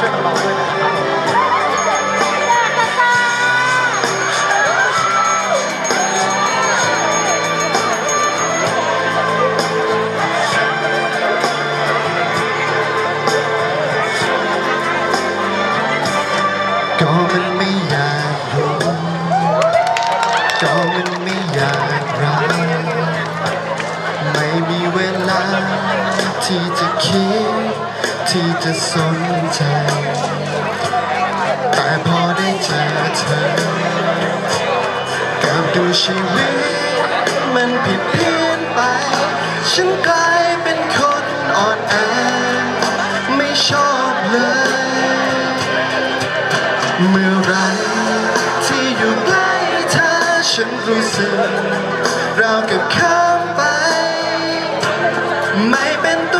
ช่วยกันร้องด้วยนะครับก็มันไม่อยากรู้ก็มันไม่อยากรักไม่มีเวลาที่จะคิด ที่จะสนใจ แต่พอได้เจอเธอกับดูชีวิตมันผิดเพี้ยนไป ฉันกลายเป็นคนอ่อนแอไม่ชอบเลย เมื่อไรที่อยู่ใกล้เธอ ฉันรู้สึกราวกับข้ามไป ไม่เป็นตัว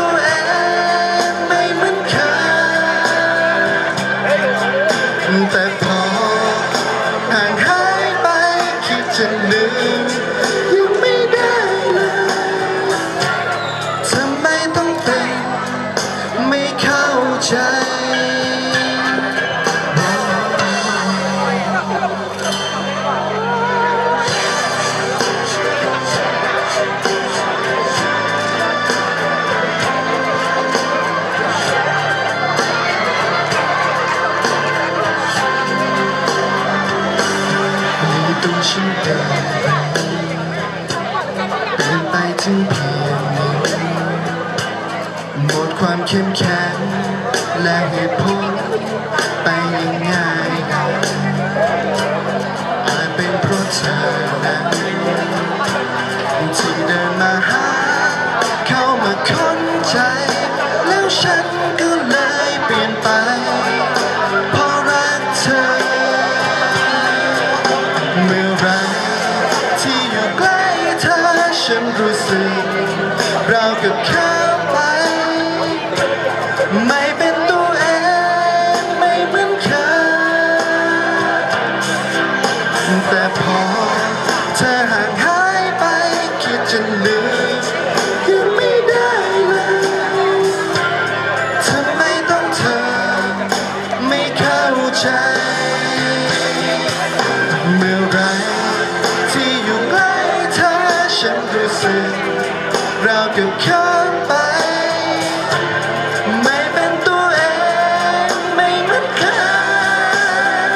ฉันเดินไปเดินไปถึงเพียงนี้หมดความเข้มแข็งและเหตุผลไปยังไงอาจเป็นเพราะเธอนั้นที่เดินมาหา เข้ามาค้นใจ แล้วฉันก็เลยเปลี่ยนไปเพราะรักเธอเมื่อ รู้สึกรากับข้ามไป ไม่เป็นตัวเองไม่เหมือนเคยแต่พอเธอห่างหายไปคิดจะลืมยังไม่ได้เลยทำไมต้องเธอไม่เข้าใจ ราวกับข้าไป ไม่เป็นตัวเองไม่เหมือนเคย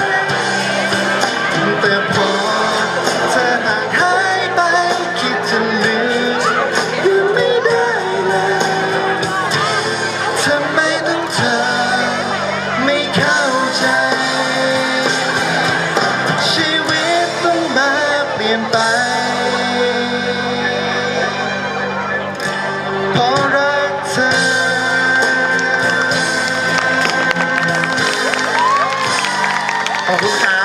แต่พอเธอห่างหายไป คิดจะลืมยังไม่ได้เลยทำไมต้องเธอไม่เข้าใจ ชีวิตต้องมาเปลี่ยนไป ขอบคุณครับ